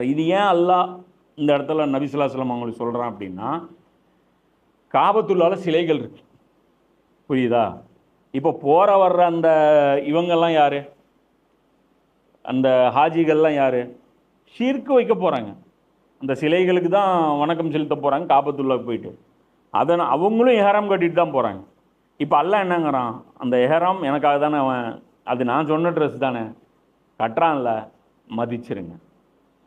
இது ஏன் அல்லாஹ் இந்த இடத்துல நபிசுல்லாஸ்லாம் அவங்களுக்கு சொல்கிறான் அப்படின்னா காபத்துள்ளால சிலைகள் இருக்கு. புரியுதா? இப்போ போகிற வர்ற அந்த இவங்கெல்லாம் யார்? அந்த ஹாஜிகள்லாம் யார்? ஷீர்க்கு வைக்க போகிறாங்க அந்த சிலைகளுக்கு தான் வணக்கம் செலுத்த போகிறாங்க காபத்துள்ளாக்கு போயிட்டு. அதை அவங்களும் எஹராம் கட்டிட்டு தான் போகிறாங்க இப்போ அல்லாஹ் என்னங்கிறான்? அந்த எஹராம் எனக்காக தானே அவன் அது நான் சொன்ன ட்ரெஸ் தானே. கட்டுறான்ல மதிச்சிருங்க.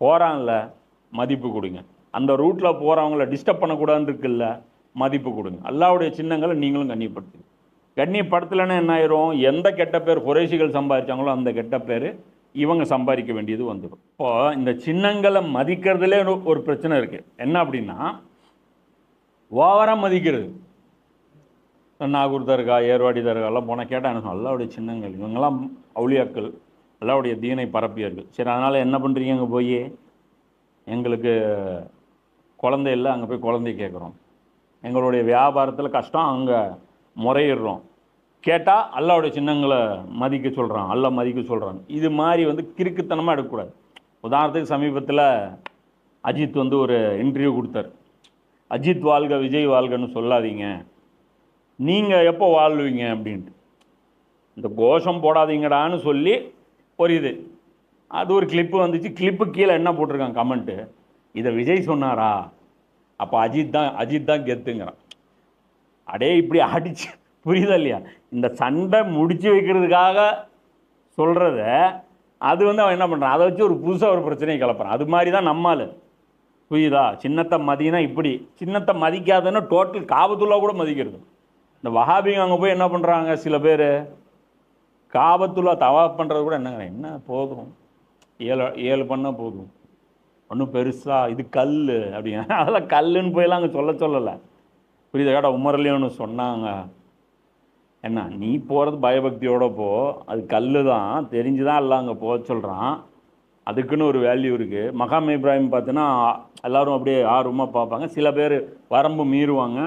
போகிறான்ல மதிப்பு கொடுங்க. அந்த ரூட்டில் போகிறவங்கள டிஸ்டர்ப் பண்ணக்கூடாதுன்னு இருக்குல்ல மதிப்பு கொடுங்க. அல்லாவுடைய சின்னங்களை நீங்களும் கண்ணியப்படுத்துங்க. கண்ணியப்படுத்தலைன்னா என்ன ஆயிரும்? எந்த கெட்ட பேர் குறைசிகள் சம்பாதிச்சாங்களோ அந்த கெட்ட பேர் இவங்க சம்பாதிக்க வேண்டியது வந்துடும் இப்போ இந்த சின்னங்களை மதிக்கிறதுலே ஒரு- பிரச்சனை இருக்குது என்ன அப்படின்னா ஓவராக மதிக்கிறது. நாகூர் தர்கா ஏர்வாடி தர்காலாம் போனால் கேட்டால் எனக்கு அல்லாவுடைய சின்னங்கள் இவங்கெல்லாம் அவுளியாக்கள். அல்லாவுடைய தீனை பரப்பியர்கள் சரி அதனால் என்ன பண்ணுறீங்க அங்கே போய்? எங்களுக்கு குழந்தை இல்லை அங்கே போய் குழந்தைய கேட்குறோம் எங்களுடைய வியாபாரத்தில் கஷ்டம் அங்கே முறையிடுறோம். கேட்டால் அல்லாவுடைய சின்னங்களை மதிக்க சொல்கிறான் அல்ல மதிக்க சொல்கிறான் இது மாதிரி வந்து கிறுக்குத்தனமாக எடுக்கக்கூடாது. உதாரணத்துக்கு சமீபத்தில் அஜித் வந்து ஒரு இன்டர்வியூ கொடுத்தார். அஜித் வாழ்க விஜய் வாழ்கன்னு சொல்லாதீங்க. நீங்கள் எப்போ வாழ்வீங்க அப்படின்ட்டு. இந்த கோஷம் போடாதீங்கடான்னு சொல்லி புரியுது. அது ஒரு கிளிப்பு வந்துச்சு. கிளிப்பு கீழே என்ன போட்டிருக்காங்க கமெண்ட்டு இதை விஜய் சொன்னாரா? அப்போ அஜித் தான் அஜித் தான் கெத்துங்கிறான். அடே இப்படி அடிச்சு புரியுதா இல்லையா? இந்த சண்டை முடிச்சு வைக்கிறதுக்காக சொல்கிறத அது வந்து அவன் என்ன பண்ணுறான் அதை வச்சு ஒரு புதுசாக ஒரு பிரச்சனையை கிளப்புறான். அது மாதிரி தான் நம்மால் புரியுதா? சின்னத்தை மதினா இப்படி. சின்னத்தை மதிக்காதுன்னா டோட்டல் காபத்துல்லா கூட மதிக்கிறது. இந்த வஹாபிங்க அங்கே போய் என்ன பண்ணுறாங்க சில பேர்? காபத்துல்லா தவா பண்ணுறது கூட என்னங்க என்ன போதும்? ஏழு ஏழு பண்ணால் போதும். ஒன்றும் பெருசாக இது கல் அப்படிங்க அதெல்லாம் கல்லுன்னு போயெல்லாம் அங்கே சொல்ல சொல்லலை. புரியுதா? கேட்டா உமர்லேயும் ஒன்று சொன்னாங்க. என்ன நீ போகிறது பயபக்தியோட போ. அது கல் தான் தெரிஞ்சு தான் எல்லாம் அங்கே போக சொல்கிறான் அதுக்குன்னு ஒரு வேல்யூ இருக்குது மகாம் இப்ராஹிம் பார்த்தீங்கன்னா எல்லோரும் அப்படியே ஆர்வமாக பார்ப்பாங்க. சில பேர் வரம்பு மீறுவாங்க.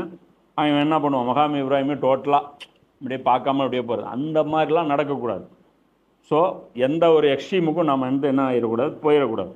அவன் என்ன பண்ணுவான்? மகாம் இப்ராஹிமே டோட்டலாக அப்படியே பார்க்காம அப்படியே போகிறது அந்த மாதிரிலாம் நடக்கக்கூடாது. ஸோ எந்த ஒரு எக்ஸ்ட்ரீமுக்கும் நம்ம வந்து என்ன ஆகிடக்கூடாது போயிடக்கூடாது.